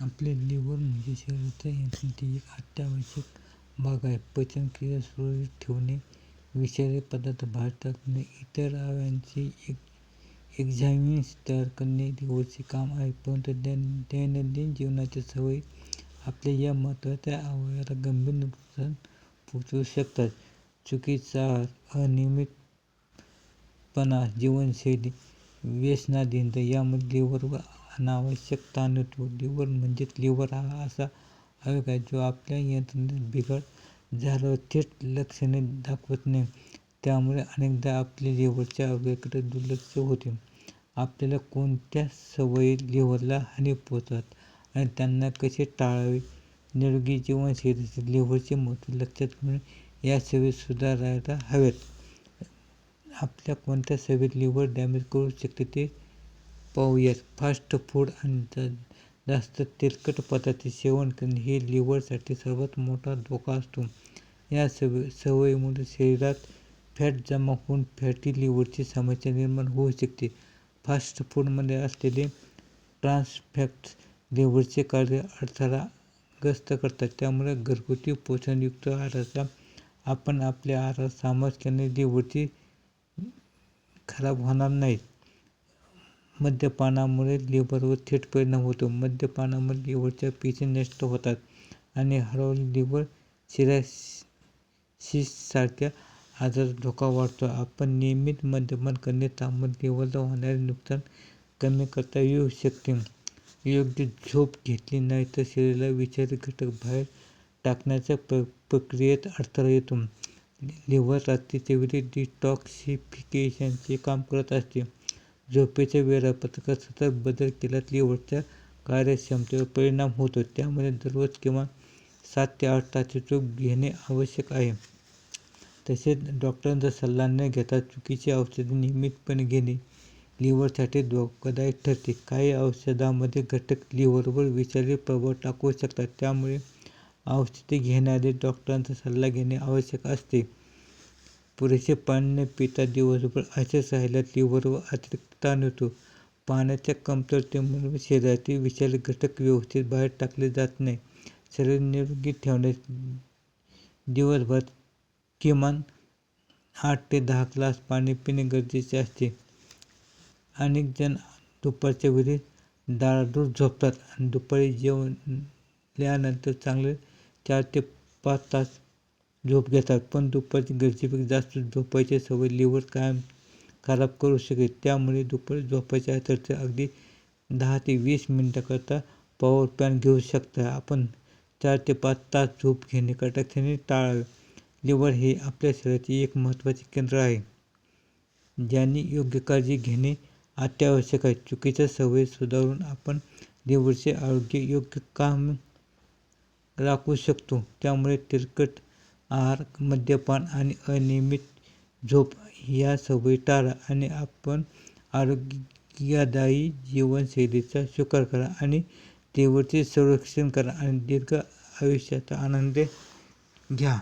आपले लिव्हर म्हणजे शरीराच्या यंत्रणेची एक अत्यावश्यक भाग आहे. पचनक्रिया सुरळीत ठेवणे, विषारी पदार्थ बाहेर टाकणे, इतर अवयवांचे एक्झामिन्स तयार करणे दिवसचे काम आहे. परंतु दैनंदिन जीवनाच्या सवयी आपल्या या महत्त्वाच्या अवयवाला गंभीर नुकसान पोचवू शकतात. चुकीचा आहार, अनियमितपणा, जीवनशैली, व्यसनाधीनता लिवर व अनावश्यक ताण येतो. लिव्हर म्हणजेच लिव्हर हा असा अवयव आहे जो आपल्या यंत्रणेत बिघाड झाल्यावर थेट लक्षणे दाखवत नाही. त्यामुळे अनेकदा आपले लिव्हरच्या आरोग्याकडे दुर्लक्ष होते. आपल्याला कोणत्या सवयी लिव्हरला हानी पोहोचवतात आणि त्यांना कसे टाळावे? निरोगी जीवनशैलीसाठी लिव्हरचे महत्त्व लक्षात घेऊन या सवयी सुधारायला हव्यात. आपल्या कोणत्या सवयी लिव्हर डॅमेज करू शकते ते पाहूयात फास्ट फूड आणि जास्त तेलकट पदार्थ सेवन करणे हे लिव्हरसाठी सर्वात मोठा धोका असतो. या सवयीमुळे शरीरात फॅट जमा होऊन फॅटी लिव्हरची समस्या निर्माण होऊ शकते. फास्ट फूडमध्ये असलेले ट्रान्सफॅक्ट लिव्हरचे कार्य अडथळाग्रस्त करतात. त्यामुळे घरगुती पोषणयुक्त आहाराचा आपण आपल्या आहारात समाज केल्याने लिव्हरची खराब होणार नाहीत मद्यपानामुळे लिव्हरवर थेट परिणाम होतो. मद्यपानामुळे लिव्हरच्या पेशी नष्ट होतात आणि हळूहळू लिव्हर सिरॅसिससारख्या आजाराचा धोका वाढतो. आपण नियमित मद्यपान करणे त्यामुळे लिव्हरला होणारे नुकसान कमी करता येऊ शकते. योग्य झोप घेतली नाही तर शरीराला विषारी घटक बाहेर टाकण्याच्या प्र प्रक्रियेत अडथळा येतो. लिव्हर रात्रीच्या वेळी डिटॉक्सिफिकेशनचे काम करत असते. झोपेच्या वेळापत्रकात सतत बदल केल्यास लिव्हरच्या कार्यक्षमतेवर परिणाम होतो. त्यामुळे दररोज किमान सात ते आठ तासाची झोप घेणे आवश्यक आहे. तसेच डॉक्टरांचा सल्ला न घेता चुकीची औषधे नियमितपणे घेणे लिव्हरसाठी धोकादायक ठरते. काही औषधामध्ये घटक लिव्हरवर विषारी प्रभाव टाकू शकतात. त्यामुळे औषधे घेण्याआधी डॉक्टरांचा सल्ला घेणे आवश्यक असते. पुरेसे पाणी न पिता दिवसभर असेच राहिल्यास व अतिरिक्त ताण येतो. पाण्याच्या कमतरतेमुळे शरीरातील विषारी घटक व्यवस्थित बाहेर टाकले जात नाही शरीर निरोगी ठेवण्यास दिवसभर किमान आठ ते दहा ग्लास पाणी पिणे गरजेचे असते. अनेक जण दुपारच्या वेळी डाळाडूर झोपतात आणि दुपारी जेवल्यानंतर चांगले चार ते पाच तास झोप घेतात. पण दुपारची गरजेपेक्षा जास्त झोपायची सवय लिव्हर कायम खराब करू शकेल त्यामुळे दुपारी झोपायच्या ते अगदी दहा ते वीस मिनटाकरता पॉवर पॅन घेऊ शकता. आपण चार ते पाच तास झोप घेणे कटाक्षाने टाळावे. लिव्हर हे आपल्या शरीराचे एक महत्त्वाचे केंद्र आहे. ज्यांनी योग्य काळजी घेणे अत्यावश्यक आहे. चुकीच्या सवयी सुधारून आपण लिव्हरचे आरोग्य योग्य काम राखू शकतो. त्यामुळे तिरकट आहार, मद्यपान आणि अनियमित झोप या सवयी टाळा आणि आपण आरोग्यदायी जीवनशैलीचा स्वीकार करा आणि तीव्रते संरक्षण करा आणि दीर्घ आयुष्याचा आनंद घ्या.